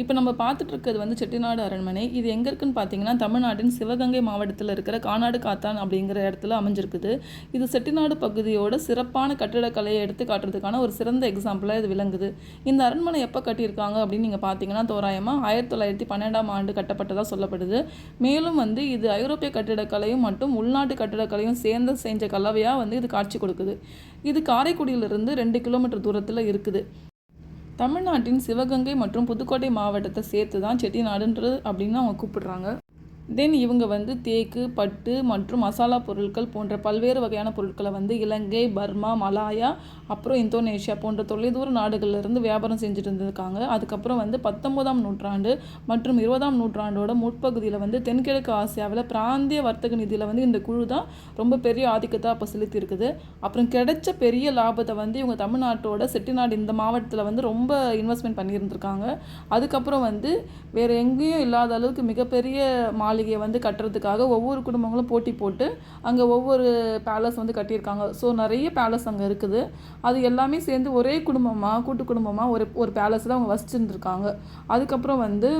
இப்போ நம்ம பார்த்துட்டு இருக்கிறது வந்து செட்டிநாடு அரண்மனை. இது எங்கே இருக்குன்னு பார்த்தீங்கன்னா தமிழ்நாட்டின் சிவகங்கை மாவட்டத்தில் இருக்கிற கானாடு காத்தான் அப்படிங்கிற இடத்துல அமைஞ்சிருக்குது. இது செட்டிநாடு பகுதியோட சிறப்பான கட்டிடக்கலையை எடுத்து காட்டுறதுக்கான ஒரு சிறந்த எக்ஸாம்பிளாக இது விளங்குது. இந்த அரண்மனை எப்போ கட்டியிருக்காங்க அப்படின்னு நீங்கள் பார்த்தீங்கன்னா தோராயமாக ஆயிரத்தி தொள்ளாயிரத்தி பன்னெண்டாம் ஆண்டு கட்டப்பட்டதாக சொல்லப்படுது. மேலும் வந்து இது ஐரோப்பிய கட்டிடக்கலையும் மற்றும் உள்நாட்டு கட்டிடக்கலையும் சேர்ந்து செஞ்ச கலவையாக வந்து இது காட்சி கொடுக்குது. இது காரைக்குடியிலிருந்து ரெண்டு கிலோமீட்டர் தூரத்தில் இருக்குது. தமிழ்நாட்டின் சிவகங்கை மற்றும் புதுக்கோட்டை மாவட்டத்தை சேர்த்து தான் செட்டிநாடுன்றது அப்படின்னு அவங்க கூப்பிடுறாங்க. தென் இவங்க வந்து தேக்கு பட்டு மற்றும் மசாலா பொருட்கள் போன்ற பல்வேறு வகையான பொருட்களை வந்து இலங்கை பர்மா மலாயா அப்புறம் இந்தோனேஷியா போன்ற தொலைதூர நாடுகளிலிருந்து வியாபாரம் செஞ்சுட்டு இருந்திருக்காங்க. அதுக்கப்புறம் வந்து பத்தொன்பதாம் நூற்றாண்டு மற்றும் இருபதாம் நூற்றாண்டோட முற்பகுதியில் வந்து தென்கிழக்கு ஆசியாவில் பிராந்திய வர்த்தக நிதியில் வந்து இந்த குழு தான் ரொம்ப பெரிய ஆதிக்கத்தை அப்போ செலுத்தியிருக்குது. அப்புறம் கிடைச்ச பெரிய லாபத்தை வந்து இவங்க தமிழ்நாட்டோட செட்டிநாடு இந்த மாவட்டத்தில் வந்து ரொம்ப இன்வெஸ்ட்மெண்ட் பண்ணியிருந்திருக்காங்க. அதுக்கப்புறம் வந்து வேறு எங்கேயும் இல்லாத அளவுக்கு மிகப்பெரிய மா மாளிகையை வந்து கட்டுறதுக்காக ஒவ்வொரு குடும்பங்களும் போட்டி போட்டு அங்கே ஒவ்வொரு பேலஸ் வந்து கட்டியிருக்காங்க. ஸோ நிறைய பேலஸ் அங்கே இருக்குது. அது எல்லாமே சேர்ந்து ஒரே குடும்பமாக கூட்டு குடும்பமாக ஒரு ஒரு பேலஸில் அவங்க வசிச்சுருந்துருக்காங்க. அதுக்கப்புறம் வந்து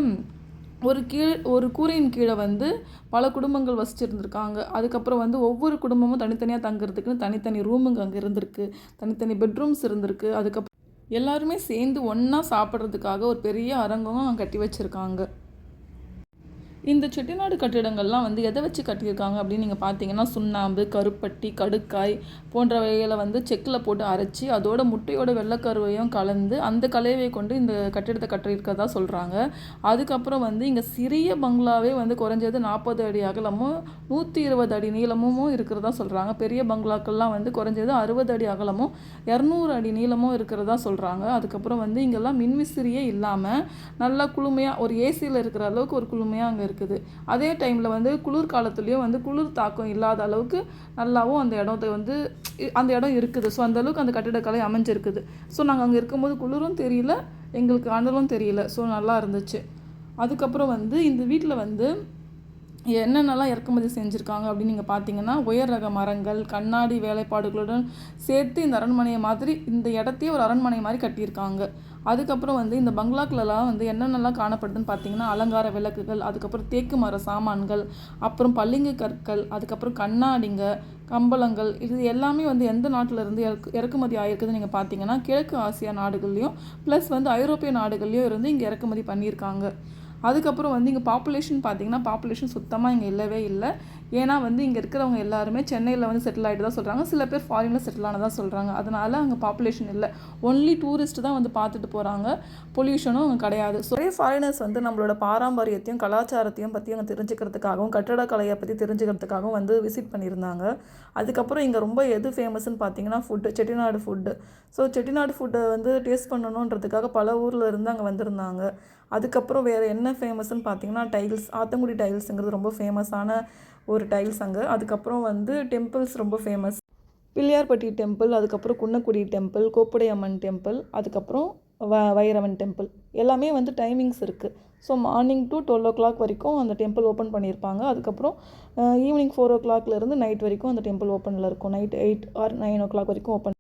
ஒரு கீழ் ஒரு கூரையின் கீழே வந்து பல குடும்பங்கள் வசிச்சிருந்துருக்காங்க. அதுக்கப்புறம் வந்து ஒவ்வொரு குடும்பமும் தனித்தனியாக தங்குறதுக்குன்னு தனித்தனி ரூமுங்க அங்கே இருந்திருக்கு. தனித்தனி பெட்ரூம்ஸ் இருந்திருக்கு. அதுக்கப்புறம் எல்லாருமே சேர்ந்து ஒன்றா சாப்பிட்றதுக்காக ஒரு பெரிய அரங்கம் கட்டி வச்சுருக்காங்க. இந்த செட்டிநாடு கட்டிடங்கள்லாம் வந்து எதை வச்சு கட்டியிருக்காங்க அப்படின்னு நீங்கள் பார்த்தீங்கன்னா சுண்ணாம்பு கருப்பட்டி கடுக்காய் போன்றவைகளை வந்து செக்கில் போட்டு அரைச்சி அதோட முட்டையோட வெள்ளைக்கருவையும் கலந்து அந்த கலவையை கொண்டு இந்த கட்டிடத்தை கட்டியிருக்கதா சொல்கிறாங்க அதுக்கப்புறம் வந்து இங்கே சிறிய பங்களாவே வந்து குறைஞ்சது நாற்பது அடி அகலமும் நூற்றி இருபது அடி நீளமும் இருக்கிறதா சொல்கிறாங்க பெரிய பங்களாக்கள்லாம் வந்து குறைஞ்சது அறுபது அடி அகலமும் இரநூறு அடி நீளமும் இருக்கிறதா சொல்கிறாங்க அதுக்கப்புறம் வந்து இங்கெல்லாம் மின்விசிறியே இல்லாமல் நல்லா குளுமையாக ஒரு ஏசியில் இருக்கிற அளவுக்கு ஒரு குளுமையாக அங்கே இருக்குது. அதே டைமில் வந்து குளிர் காலத்துலேயும் வந்து குளிர் தாக்கம் இல்லாத அளவுக்கு நல்லாவும் அந்த இடத்த வந்து அந்த இடம் இருக்குது. ஸோ அந்த அளவுக்கு அந்த கட்டிடக்கலை அமைஞ்சிருக்குது. ஸோ நாங்கள் அங்கே இருக்கும்போது குளிரும் தெரியல எங்களுக்கு அனலும் தெரியல. ஸோ நல்லா இருந்துச்சு. அதுக்கப்புறம் வந்து இந்த வீட்டில் வந்து என்னென்னலாம் இறக்குமதி செஞ்சுருக்காங்க அப்படின்னு நீங்கள் பார்த்தீங்கன்னா உயர் ரக மரங்கள் கண்ணாடி வேலைப்பாடுகளுடன் சேர்த்து இந்த அரண்மனையை மாதிரி இந்த இடத்தையே ஒரு அரண்மனை மாதிரி கட்டியிருக்காங்க. அதுக்கப்புறம் வந்து இந்த பங்களாக்கிலலாம் வந்து என்னென்னலாம் காணப்படுதுன்னு பார்த்தீங்கன்னா அலங்கார விளக்குகள் அதுக்கப்புறம் தேக்கு மர சாமான்கள் அப்புறம் பளிங்கு கற்கள் அதுக்கப்புறம் கண்ணாடிங்க கம்பளங்கள் இது எல்லாமே வந்து எந்த நாட்டில் இருந்து இறக்கு இறக்குமதி ஆகிருக்குதுன்னு நீங்கள் பார்த்தீங்கன்னா கிழக்கு ஆசியா நாடுகள்லையும் ப்ளஸ் வந்து ஐரோப்பிய நாடுகள்லேயும் இருந்து இங்கே இறக்குமதி பண்ணியிருக்காங்க. அதுக்கப்புறம் வந்து இங்கே பாப்புலேஷன் பார்த்தீங்கன்னா பாப்புலேஷன் சுத்தமாக இங்கே இல்லவே இல்லை. ஏன்னா வந்து இங்கே இருக்கிறவங்க எல்லாருமே சென்னையில் வந்து செட்டில் ஆகிட்டு தான் சொல்கிறாங்க சில பேர் ஃபாரினில் செட்டில் ஆனதாக சொல்கிறாங்க அதனால் அங்கே பாப்புலேஷன் இல்லை. ஒன்லி டூரிஸ்ட் தான் வந்து பார்த்துட்டு போகிறாங்க பொல்யூஷனும் அங்கே கிடையாது. ஸோ ஃபாரினர்ஸ் வந்து நம்மளோட பாரம்பரியத்தையும் கலாச்சாரத்தையும் பற்றி அங்கே தெரிஞ்சுக்கிறதுக்காகவும் கட்டடக்கலையை பற்றி தெரிஞ்சுக்கிறதுக்காகவும் வந்து விசிட் பண்ணியிருந்தாங்க. அதுக்கப்புறம் இங்கே ரொம்ப எது ஃபேமஸ்ன்னு பார்த்தீங்கன்னா food Chettinad food so Chettinad ஃபுட்டை வந்து டேஸ்ட் பண்ணணுன்றதுக்காக பல ஊரில் இருந்து அங்கே வந்திருந்தாங்க. அதுக்கப்புறம் வேறு என்ன ஃபேமஸ்னு பார்த்தீங்கன்னா டைல்ஸ் ஆத்தங்குடி டைல்ஸுங்கிறது ரொம்ப ஃபேமஸான ஒரு டைல்ஸ் அங்கே. அதுக்கப்புறம் வந்து டெம்பிள்ஸ் ரொம்ப ஃபேமஸ் பிள்ளையார்பட்டி டெம்பிள் அதுக்கப்புறம் குன்னக்குடி டெம்பிள் கோப்புடையம்மன் டெம்பிள் அதுக்கப்புறம் வ வைரவன் டெம்பிள். எல்லாமே வந்து டைமிங்ஸ் இருக்குது so morning to twelve o'clock வரைக்கும் அந்த டெம்பிள் ஓப்பன் பண்ணியிருப்பாங்க அதுக்கப்புறம் ஈவினிங் ஃபோர் ஓ கிளாக்லேருந்து நைட் வரைக்கும் அந்த டெம்பிள் ஓப்பனில் இருக்கும். Night eight or nine o'clock வரைக்கும் ஓப்பன்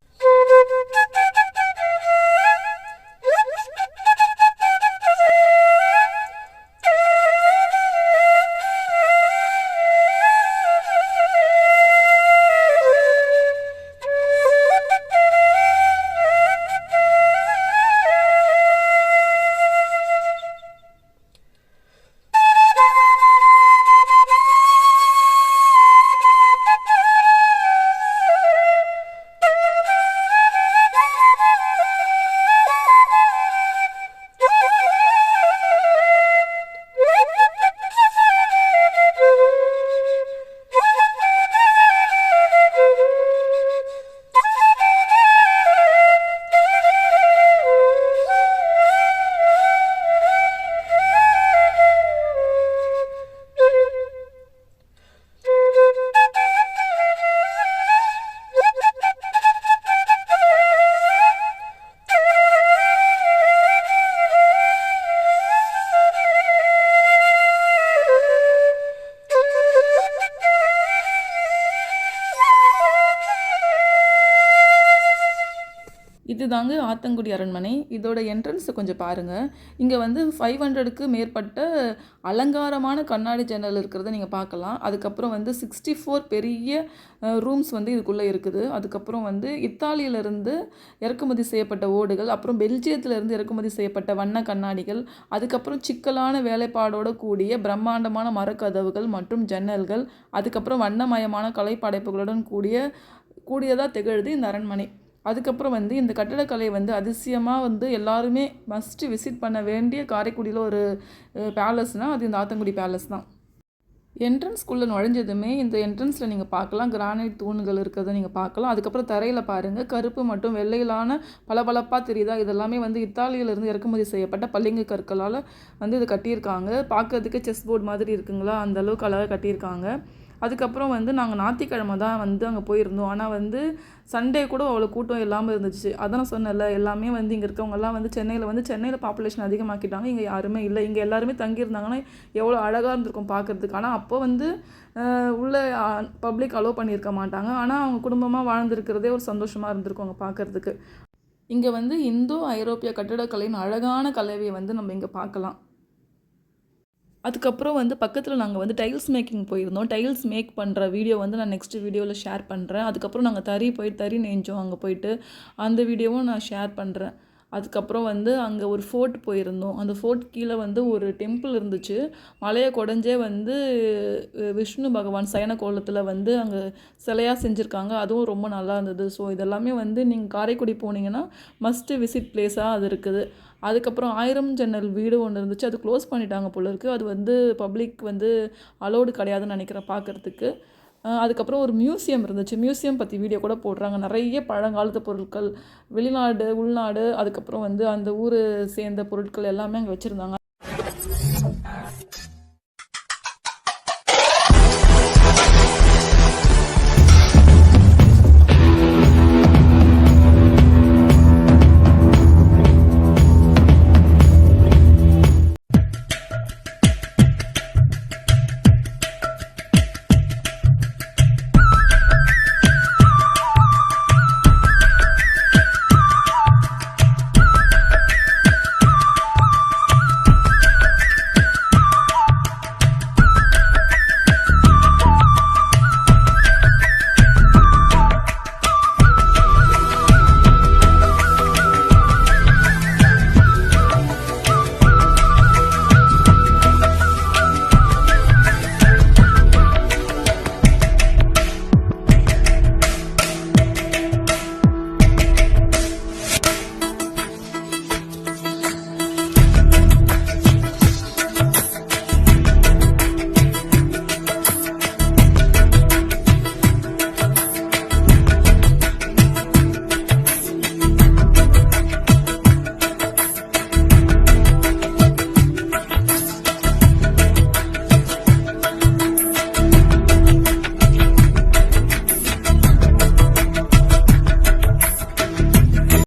இதுதாங்க ஆத்தங்குடி அரண்மனை. இதோட என்ட்ரன்ஸை கொஞ்சம் பாருங்கள் இங்கே வந்து ஃபைவ் ஹண்ட்ரடுக்கு மேற்பட்ட அலங்காரமான கண்ணாடி ஜன்னல் இருக்கிறத நீங்கள் பார்க்கலாம். அதுக்கப்புறம் வந்து சிக்ஸ்டி ஃபோர் பெரிய ரூம்ஸ் வந்து இதுக்குள்ளே இருக்குது. அதுக்கப்புறம் வந்து இத்தாலியிலேருந்து இறக்குமதி செய்யப்பட்ட ஓடுகள் அப்புறம் பெல்ஜியத்திலேருந்து இறக்குமதி செய்யப்பட்ட வண்ண கண்ணாடிகள் அதுக்கப்புறம் சிக்கலான வேலைப்பாடோட கூடிய பிரம்மாண்டமான மரக்கதவுகள் மற்றும் ஜன்னல்கள் அதுக்கப்புறம் வண்ணமயமான கலைப்படைப்புகளுடன் கூடிய கூடியதாக திகழுது இந்த அரண்மனை. அதுக்கப்புறம் வந்து இந்த கட்டடக்கலை வந்து அதிசயமாக வந்து எல்லாருமே மஸ்ட்டு விசிட் பண்ண வேண்டிய காரைக்குடியில் ஒரு பேலஸ்னால் அது இந்த ஆத்தங்குடி பேலஸ் தான். என்ட்ரன்ஸ்குள்ளே நுழைஞ்சதுமே இந்த என்ட்ரன்ஸில் நீங்கள் பார்க்கலாம். கிரானைட் தூண்கள் இருக்கிறத நீங்கள் பார்க்கலாம். அதுக்கப்புறம் தரையில் பாருங்கள் கருப்பு மற்றும் வெள்ளையிலான பளபளப்பாக தெரியுதா? இதெல்லாமே வந்து இத்தாலியிலேருந்து இறக்குமதி செய்யப்பட்ட பளிங்கு கற்களால் வந்து இது கட்டியிருக்காங்க. பார்க்கறதுக்கு செஸ் போர்டு மாதிரி இருக்குங்களா? அந்த அளவுக்கு அழகாக கட்டியிருக்காங்க. அதுக்கப்புறம் வந்து நாங்கள் ஞாயிற்றுக்கிழம தான் வந்து அங்கே போயிருந்தோம். ஆனால் வந்து சண்டே கூட அவ்வளோ கூட்டம் இல்லாமல் இருந்துச்சு. அதான் நான் சொன்னேன்ல எல்லாமே வந்து இங்கே இருக்கவங்கெல்லாம் வந்து சென்னையில் வந்து சென்னையில் பாப்புலேஷன் அதிகமாக்கிட்டாங்க. இங்கே யாருமே இல்லை. இங்கே எல்லாருமே தங்கியிருந்தாங்கன்னா எவ்வளோ அழகாக இருந்திருக்கும் பார்க்குறதுக்கு ஆனால் அப்போ வந்து உள்ளே பப்ளிக் அலோவ் பண்ணியிருக்க மாட்டாங்க. ஆனால் அவங்க குடும்பமாக வாழ்ந்துருக்கிறதே ஒரு சந்தோஷமாக இருந்திருக்கும் அவங்க பார்க்குறதுக்கு இங்கே வந்து இந்தோ ஐரோப்பிய கட்டிடக்கலையின் அழகான கலவையை வந்து நம்ம இங்கே பார்க்கலாம். அதுக்கப்புறம் வந்து பக்கத்தில் நாங்கள் வந்து டைல்ஸ் மேக்கிங் போயிருந்தோம். டைல்ஸ் மேக் பண்ணுற வீடியோ வந்து நான் நெக்ஸ்ட் வீடியோவில் ஷேர் பண்ணுறேன் அதுக்கப்புறம் நாங்கள் தறி போய் தறி நெஞ்சோம் அங்கே போயிட்டு அந்த வீடியோவும் நான் ஷேர் பண்ணுறேன் அதுக்கப்புறம் வந்து அங்கே ஒரு ஃபோர்ட் போயிருந்தோம். அந்த ஃபோர்ட் கீழே வந்து ஒரு டெம்பிள் இருந்துச்சு. மலையை குடஞ்சே வந்து விஷ்ணு பகவான் சயன கோலத்தில் வந்து அங்கே சிலையாக செஞ்சுருக்காங்க. அதுவும் ரொம்ப நல்லா இருந்தது. ஸோ இதெல்லாமே வந்து நீங்கள் காரைக்குடி போனீங்கன்னா மஸ்ட்டு விசிட் பிளேஸாக அது இருக்குது. அதுக்கப்புறம் ஆயிரம் ஜன்னல் வீடு ஒன்று இருந்துச்சு. அது க்ளோஸ் பண்ணிட்டாங்க போல இருக்குது அது வந்து பப்ளிக் வந்து அலோடு கிடையாதுன்னு நினைக்கிறேன் பார்க்குறதுக்கு அதுக்கப்புறம் ஒரு மியூசியம் இருந்துச்சு. மியூசியம் பற்றி வீடியோ கூட போடுறாங்க. நிறைய பழங்காலத்து பொருட்கள் வெளிநாடு உள்நாடு அதுக்கப்புறம் வந்து அந்த ஊர் சேர்ந்த பொருட்கள் எல்லாமே அங்கே வச்சுருந்தாங்க.